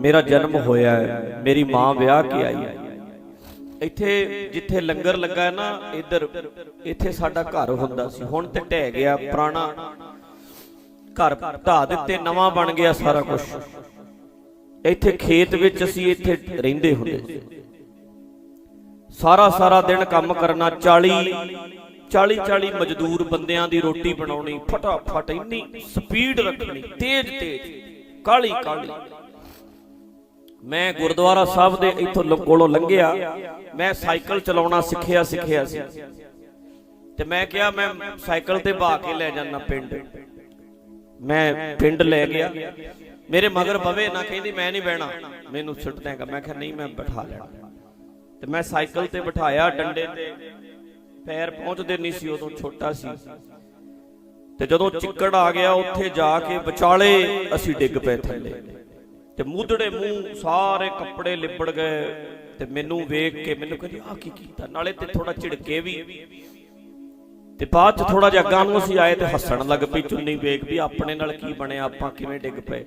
ਮੇਰਾ ਜਨਮ ਹੋਇਆ ਹੈ, ਮੇਰੀ ਮਾਂ ਵਿਆਹ ਕੇ ਆਈ ਹੈ। ਇੱਥੇ ਜਿੱਥੇ ਲੰਗਰ ਲੱਗਾ ਹੈ ਨਾ, ਇੱਧਰ, ਇੱਥੇ ਸਾਡਾ ਘਰ ਹੁੰਦਾ ਸੀ। ਹੁਣ ਤੇ ਢਹਿ ਗਿਆ, ਪੁਰਾਣਾ ਘਰ ਢਾ ਦਿੱਤੇ, ਨਵਾਂ ਬਣ ਗਿਆ ਸਾਰਾ ਕੁਝ ਇੱਥੇ ਖੇਤ ਵਿੱਚ ਅਸੀਂ ਇੱਥੇ ਰਹਿੰਦੇ ਹੁੰਦੇ ਸੀ। ਸਾਰਾ ਸਾਰਾ ਦਿਨ ਕੰਮ ਕਰਨਾ 40 40 40 ਮਜ਼ਦੂਰ ਬੰਦਿਆਂ ਦੀ ਰੋਟੀ ਬਣਾਉਣੀ, ਫਟਾਫਟ ਇੰਨੀ ਸਪੀਡ ਰੱਖਣੀ, ਤੇਜ਼ ਤੇਜ਼ ਕਾਲੀ ਕਾਲੀ ਮੈਂ ਗੁਰਦੁਆਰਾ ਸਾਹਿਬ ਦੇ ਇੱਥੋਂ ਕੋਲੋਂ ਲੰਘਿਆ। ਮੈਂ ਸਾਈਕਲ ਚਲਾਉਣਾ ਸਿੱਖਿਆ ਸਿੱਖਿਆ ਸੀ। ਤੇ ਮੈਂ ਕਿਹਾ, ਮੈਂ ਸਾਈਕਲ ਤੇ ਬਾ ਕੇ ਲੈ ਜਾਣਾ ਪਿੰਡ। ਮੈਂ ਪਿੰਡ ਲੈ ਗਿਆ। ਮੇਰੇ ਮਗਰ ਬਵੇ ਨਾ ਕਹਿੰਦੀ, ਮੈਂ ਨਹੀਂ ਬਹਿਣਾ। ਮੈਨੂੰ ਛੁੱਟ ਦੇਗਾ ਮੈਂ ਕਿਹਾ, ਨਹੀਂ, ਮੈਂ ਬਿਠਾ ਲੈਣਾ। ਤੇ ਮੈਂ ਸਾਈਕਲ ਤੇ ਬਿਠਾਇਆ ਡੰਡੇ ਤੇ। ਪੈਰ ਪਹੁੰਚਦੇ ਨਹੀਂ ਸੀ, ਉਦੋਂ ਛੋਟਾ ਸੀ। ਤੇ ਜਦੋਂ ਚਿੱਕੜ ਆ ਗਿਆ, ਉੱਥੇ ਜਾ ਕੇ ਵਿਚਾਲੇ ਅਸੀਂ ਡਿੱਗ ਪਏ ਥੱਲੇ। ਤੇ ਮੂਧੜੇ ਮੂੰਹ ਸਾਰੇ ਕੱਪੜੇ ਲਿਬੜ ਗਏ ਤੇ ਮੈਨੂੰ ਵੇਖ ਕੇ ਮੈਨੂੰ ਕਹਿੰਦੀ ਆ ਕੀ ਕੀਤਾ? ਨਾਲੇ ਤੇ ਥੋੜਾ ਝਿੜਕੇ ਵੀ। ਤੇ ਬਾਅਦ ਚ ਥੋੜਾ ਜਿਹਾ ਅੱਗਾ ਨੂੰ ਅਸੀਂ ਆਏ ਤੇ ਹੱਸਣ ਲੱਗ ਪਈ ਚੁੰਨੀ ਵੇਖ ਵੀ ਆਪਣੇ ਨਾਲ ਕੀ ਬਣਿਆ, ਆਪਾਂ ਕਿਵੇਂ ਡਿੱਗ ਪਏ।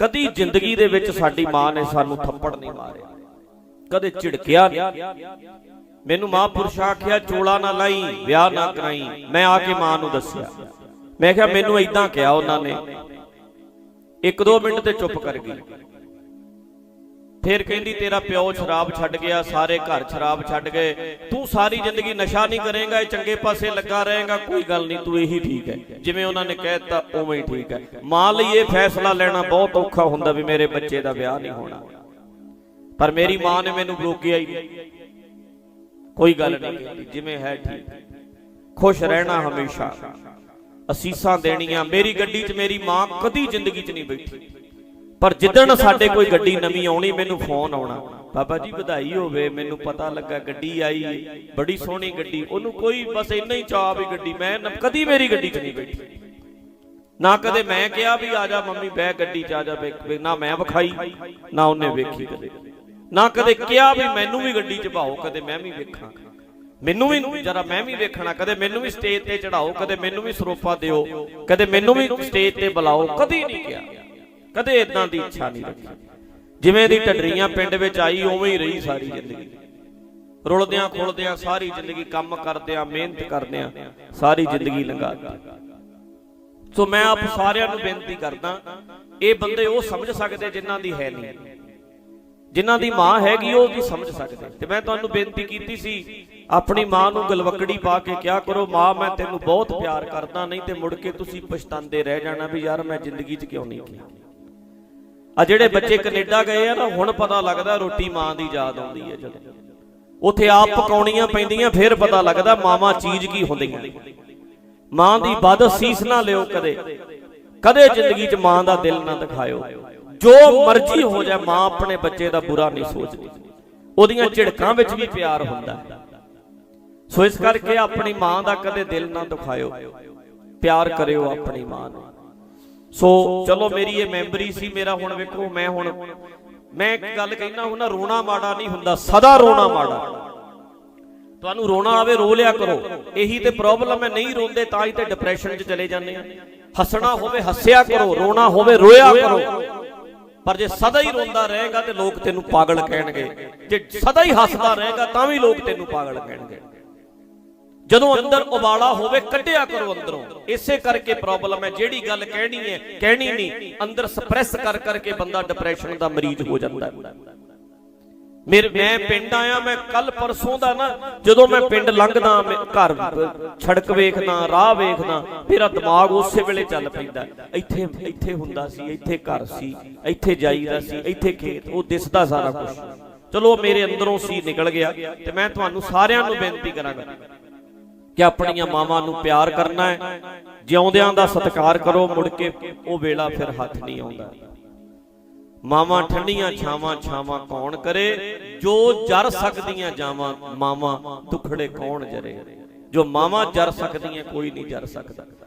ਕਦੀ ਜ਼ਿੰਦਗੀ ਦੇ ਵਿੱਚ ਸਾਡੀ ਮਾਂ ਨੇ ਸਾਨੂੰ ਥੱਪੜ ਨਹੀਂ ਮਾਰਿਆ। ਕਦੇ ਝਿੜਕਿਆ ਨਹੀਂ। ਮੈਨੂੰ ਮਹਾਂਪੁਰਸ਼ ਆਖਿਆ, ਚੋਲਾ ਨਾ ਲਾਈ, ਵਿਆਹ ਨਾ ਕਰਾਈ। ਮੈਂ ਆ ਕੇ ਮਾਂ ਨੂੰ ਦੱਸਿਆ। ਮੈਂ ਕਿਹਾ, ਮੈਨੂੰ ਇਦਾਂ ਕਿਹਾ ਉਹਨਾਂ ਨੇ ਇੱਕ ਦੋ ਮਿੰਟ ਤੇ ਚੁੱਪ ਕਰ ਗਈ। ਫਿਰ ਕਹਿੰਦੀ, ਤੇਰਾ ਪਿਓ ਸ਼ਰਾਬ ਛੱਡ ਗਿਆ, ਸਾਰੇ ਘਰ ਸ਼ਰਾਬ ਛੱਡ ਗਏ। ਤੂੰ ਸਾਰੀ ਜ਼ਿੰਦਗੀ ਨਸ਼ਾ ਨਹੀਂ ਕਰੇਗਾ, ਇਹ ਚੰਗੇ ਪਾਸੇ ਲੱਗਾ ਰਹੇਗਾ। ਕੋਈ ਗੱਲ ਨਹੀਂ, ਤੂੰ ਇਹੀ ਠੀਕ ਹੈ। ਜਿਵੇਂ ਉਹਨਾਂ ਨੇ ਕਹਿ ਦਿੱਤਾ, ਉਵੇਂ ਹੀ ਠੀਕ ਹੈ। ਮਾਂ ਲਈ ਇਹ ਫੈਸਲਾ ਲੈਣਾ ਬਹੁਤ ਔਖਾ ਹੁੰਦਾ ਵੀ ਮੇਰੇ ਬੱਚੇ ਦਾ ਵਿਆਹ ਨਹੀਂ ਹੋਣਾ। ਪਰ ਮੇਰੀ ਮਾਂ ਨੇ ਮੈਨੂੰ ਰੋਕਿਆ ਹੀ ਨਹੀਂ। ਕੋਈ ਗੱਲ ਨਹੀਂ ਕਹਿੰਦੀ ਜਿਵੇਂ ਹੈ ਠੀਕ। ਖੁਸ਼ ਰਹਿਣਾ ਹਮੇਸ਼ਾ। ਅਸੀਸਾਂ ਦੇਣੀਆਂ, ਮੇਰੀ ਗੱਡੀ 'ਚ ਮੇਰੀ ਮਾਂ ਕਦੀ ਜ਼ਿੰਦਗੀ 'ਚ ਨਹੀਂ ਬੈਠੀ। ਪਰ ਜਿੱਦਣ ਸਾਡੇ ਕੋਈ ਗੱਡੀ ਨਵੀਂ ਆਉਣੀ, ਮੈਨੂੰ ਫੋਨ ਆਉਣਾ। ਬਾਬਾ ਜੀ, ਵਧਾਈ ਹੋਵੇ, ਮੈਨੂੰ ਪਤਾ ਲੱਗਾ ਗੱਡੀ ਆਈ, ਬੜੀ ਸੋਹਣੀ ਗੱਡੀ, ਉਹਨੂੰ ਕੋਈ ਬਸ ਇੰਨਾ ਹੀ ਚਾਹ ਵੀ ਗੱਡੀ, ਮੈਂ ਕਦੀ ਮੇਰੀ ਗੱਡੀ 'ਚ ਨਹੀਂ ਬੈਠੀ। ਨਾ ਕਦੇ ਮੈਂ ਕਿਹਾ ਵੀ ਆ ਜਾ ਮੰਮੀ, ਬਹਿ ਗੱਡੀ 'ਚ ਆ ਜਾ ਵੇ- ਨਾ ਮੈਂ ਵਿਖਾਈ, ਨਾ ਉਹਨੇ ਵੇਖੀ ਕਦੇ। ਨਾ ਕਦੇ ਕਿਹਾ ਵੀ ਮੈਨੂੰ ਵੀ ਗੱਡੀ 'ਚ ਭਾਓ, ਕਦੇ ਮੈਂ ਵੀ ਵੇਖਾਂ। ਮੈਨੂੰ ਵੀ ਜਰਾ ਮੈਂ ਵੀ ਵੇਖਣਾ, ਕਦੇ ਮੈਨੂੰ ਵੀ ਸਟੇਜ ਤੇ ਚੜਾਓ ਕਦੇ ਮੈਨੂੰ ਵੀ ਸਰੋਪਾ ਦਿਓ, ਕਦੇ ਮੈਨੂੰ ਵੀ ਸਟੇਜ ਤੇ ਬੁਲਾਓ, ਕਦੀ ਨਹੀਂ ਕਿਹਾ। ਕਦੇ ਇਦਾਂ ਦੀ ਇੱਛਾ ਨਹੀਂ ਰੱਖੀ। ਜਿਵੇਂ ਦੀ ਢੱਡਰੀਆਂ ਪਿੰਡ ਵਿੱਚ ਆਈ, ਉਵੇਂ ਹੀ ਰਹੀ ਸਾਰੀ ਜ਼ਿੰਦਗੀ। ਰੁਲਦਿਆਂ ਖੁਲਦਿਆਂ ਸਾਰੀ ਜ਼ਿੰਦਗੀ ਕੰਮ ਕਰਦਿਆਂ, ਮਿਹਨਤ ਕਰਦਿਆਂ ਸਾਰੀ ਜ਼ਿੰਦਗੀ ਲੰਘਾ ਦਿੱਤੀ। ਸੋ ਮੈਂ ਆਪ ਸਾਰਿਆਂ ਨੂੰ ਬੇਨਤੀ ਕਰਦਾ, ਇਹ ਬੰਦੇ ਉਹ ਸਮਝ ਸਕਦੇ ਜਿਨ੍ਹਾਂ ਦੀ ਹੈ ਨਹੀਂ। ਜਿਨ੍ਹਾਂ ਦੀ ਮਾਂ ਹੈਗੀ, ਉਹ ਵੀ ਸਮਝ ਸਕਦੇ। ਤੇ ਮੈਂ ਤੁਹਾਨੂੰ ਬੇਨਤੀ ਕੀਤੀ ਸੀ, ਆਪਣੀ ਮਾਂ ਨੂੰ ਗਲਵਕੜੀ ਪਾ ਕੇ ਕਿਹਾ ਕਰੋ, ਮਾਂ, ਮੈਂ ਤੈਨੂੰ ਬਹੁਤ ਪਿਆਰ ਕਰਦਾ, ਨਹੀਂ ਤੇ ਮੁੜ ਕੇ ਤੁਸੀਂ ਪਛਤਾਉਂਦੇ ਰਹਿ ਜਾਣਾ ਵੀ ਯਾਰ ਮੈਂ ਜ਼ਿੰਦਗੀ 'ਚ ਕਿਉਂ ਨਹੀਂ ਕੀਤਾ ਆ ਜਿਹੜੇ ਬੱਚੇ ਕੈਨੇਡਾ ਗਏ ਆ ਨਾ, ਹੁਣ ਪਤਾ ਲੱਗਦਾ ਰੋਟੀ ਮਾਂ ਦੀ ਯਾਦ ਆਉਂਦੀ ਹੈ ਜਦੋਂ। ਉੱਥੇ ਆਪ ਪਕਾਉਣੀਆਂ ਪੈਂਦੀਆਂ, ਫਿਰ ਪਤਾ ਲੱਗਦਾ ਮਾਵਾਂ ਚੀਜ਼ ਕੀ ਹੁੰਦੀਆਂ। ਮਾਂ ਦੀ ਵੱਧ ਸੀਸ ਨਾ ਲਿਓ ਕਦੇ। ਕਦੇ ਜ਼ਿੰਦਗੀ 'ਚ ਮਾਂ ਦਾ ਦਿਲ ਨਾ ਦਿਖਾਇਓ। ਜੋ ਮਰਜ਼ੀ ਹੋ ਜਾਏ, ਮਾਂ ਆਪਣੇ ਬੱਚੇ ਦਾ ਬੁਰਾ ਨਹੀਂ ਸੋਚਦੀ। ਉਹਦੀਆਂ ਝਿੜਕਾਂ ਵਿੱਚ ਵੀ ਪਿਆਰ ਹੁੰਦਾ। ਹੈ ਸੋ ਇਸ ਕਰਕੇ ਆਪਣੀ ਮਾਂ ਦਾ ਕਦੇ ਦਿਲ ਨਾ ਦੁਖਾਇਓ। ਪਿਆਰ ਕਰਿਓ ਆਪਣੀ ਮਾਂ ਨੂੰ। ਸੋ ਚਲੋ ਮੇਰੀ ਇਹ ਮੈਮਰੀ ਸੀ, ਮੇਰਾ ਹੁਣ ਵੇਖੋ, ਮੈਂ ਹੁਣ ਮੈਂ ਇੱਕ ਗੱਲ ਕਹਿਣਾ ਹੁਣ ਰੋਣਾ ਮਾੜਾ ਨਹੀਂ ਹੁੰਦਾ, ਸਦਾ ਰੋਣਾ ਮਾੜਾ। ਤੁਹਾਨੂੰ ਰੋਣਾ ਆਵੇ, ਰੋ ਲਿਆ ਕਰੋ। ਇਹੀ ਤੇ ਪ੍ਰੋਬਲਮ ਹੈ, ਨਹੀਂ ਰੋਂਦੇ ਤਾਂ ਹੀ ਤੇ ਡਿਪਰੈਸ਼ਨ 'ਚ ਚਲੇ ਜਾਂਦੇ ਆ। ਹੱਸਣਾ ਹੋਵੇ, ਹੱਸਿਆ ਕਰੋ, ਰੋਣਾ ਹੋਵੇ, ਰੋਇਆ ਕਰੋ। ਪਰ ਜੇ ਸਦਾ ਹੀ ਰੋਂਦਾ ਰਹੇਗਾ ਤੇ ਲੋਕ ਤੈਨੂੰ ਪਾਗਲ ਕਹਿਣਗੇ। ਜੇ ਸਦਾ ਹੀ ਹੱਸਦਾ ਰਹੇਗਾ ਤਾਂ ਵੀ ਲੋਕ ਤੈਨੂੰ ਪਾਗਲ ਕਹਿਣਗੇ। ਜਦੋਂ ਅੰਦਰ ਉਬਾਲਾ ਹੋਵੇ, ਕੱਢਿਆ ਕਰੋ ਅੰਦਰੋਂ। ਇਸੇ ਕਰਕੇ ਪ੍ਰੋਬਲਮ ਹੈ, ਜਿਹੜੀ ਗੱਲ ਕਹਿਣੀ ਹੈ, ਕਹਿਣੀ ਨਹੀਂ। ਅੰਦਰ ਸਪਰੈਸ ਕਰ ਕਰਕੇ ਬੰਦਾ ਡਿਪਰੈਸ਼ਨ ਦਾ ਮਰੀਜ਼ ਹੋ ਜਾਂਦਾ ਹੈ। ਮੇਰੇ ਮੈਂ ਪਿੰਡ ਆਇਆ, ਮੈਂ ਕੱਲ ਪਰਸੋਂ ਦਾ ਨਾ, ਜਦੋਂ ਮੈਂ ਪਿੰਡ ਲੰਘਦਾ ਘਰ ਛੜਕ ਵੇਖਦਾ, ਰਾਹ ਵੇਖਦਾ, ਮੇਰਾ ਦਿਮਾਗ ਉਸੇ ਵੇਲੇ ਚੱਲ ਪੈਂਦਾ। ਇੱਥੇ ਇੱਥੇ ਹੁੰਦਾ ਸੀ, ਇੱਥੇ ਘਰ ਸੀ, ਇੱਥੇ ਜਾਈਦਾ ਸੀ, ਇੱਥੇ ਖੇਤ, ਉਹ ਦਿਸਦਾ ਸਾਰਾ ਕੁਝ ਚਲੋ ਮੇਰੇ ਅੰਦਰੋਂ ਸੀ, ਨਿਕਲ ਗਿਆ। ਤੇ ਮੈਂ ਤੁਹਾਨੂੰ ਸਾਰਿਆਂ ਨੂੰ ਬੇਨਤੀ ਕਰਾਂਗਾ ਕਿ ਆਪਣੀਆਂ ਮਾਵਾਂ ਨੂੰ ਪਿਆਰ ਕਰਨਾ ਹੈ। ਜਿਉਂਦਿਆਂ ਦਾ ਸਤਿਕਾਰ ਕਰੋ, ਮੁੜ ਕੇ ਉਹ ਵੇਲਾ ਫਿਰ ਹੱਥ ਨਹੀਂ ਆਉਂਦਾ। ਮਾਵਾਂ ਠੰਡੀਆਂ ਛਾਵਾਂ ਛਾਵਾਂ ਕੌਣ ਕਰੇ? ਜੋ ਜਰ ਸਕਦੀਆਂ ਜਾਵਾਂ, ਮਾਵਾਂ ਤੁਖੜੇ ਕੌਣ ਜਰੇ? ਜੋ ਮਾਵਾਂ ਜਰ ਸਕਦੀਆਂ, ਕੋਈ ਨਹੀਂ ਜਰ ਸਕਦਾ।